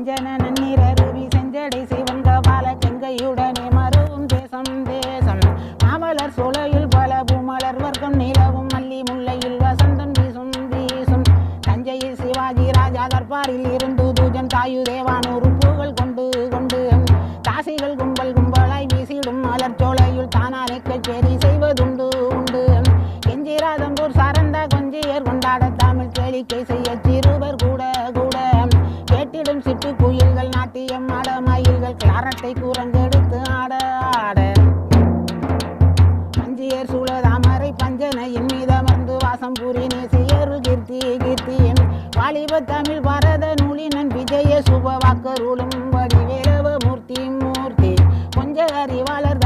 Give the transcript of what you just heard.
செஞ்சன நன்னீர் அருவி செஞ்சடை சிவந்த பால கங்கையுடனே மருவும் தேசம் தேசம். மாமலர் சோலையில் பல பூமலர் வர்க்கம் நிலவும் மல்லி முல்லையில் வசந்தம் வீசும் வீசும். தஞ்சையில் சிவாஜி ராஜா தர்பாரில் இருந்து தூஜன் தாயு தேவானூர் பூகள் கொண்டு கொண்டு தாசிகள் கும்பல் கும்பலாய் வீசிடும் மலர் சோலையுள் தானாரை கச்சேரி செய்வதுண்டு உண்டு எஞ்சிராதம்பூர் சாரந்த கொஞ்சியர் கொண்டாட தமிழ் கேளிக்கை செய்ய சிறு காற்று குயில்கள் நாட்டியம் ஆட மயில்கள் கிளாரத்தை கூறங்கெடுத்து ஆட ஆட. பஞ்சியர் சூழ பஞ்சனையின் மீது அமர்ந்து வாசம் கூறி நேசியரு கீர்த்தி கீர்த்தியின் வாலிப தமிழ் பரத நூலினன் விஜய சுப சுபவாக்கருளும் வடிவேலவ மூர்த்தி மூர்த்தி. கொஞ்ச அறிவாளர்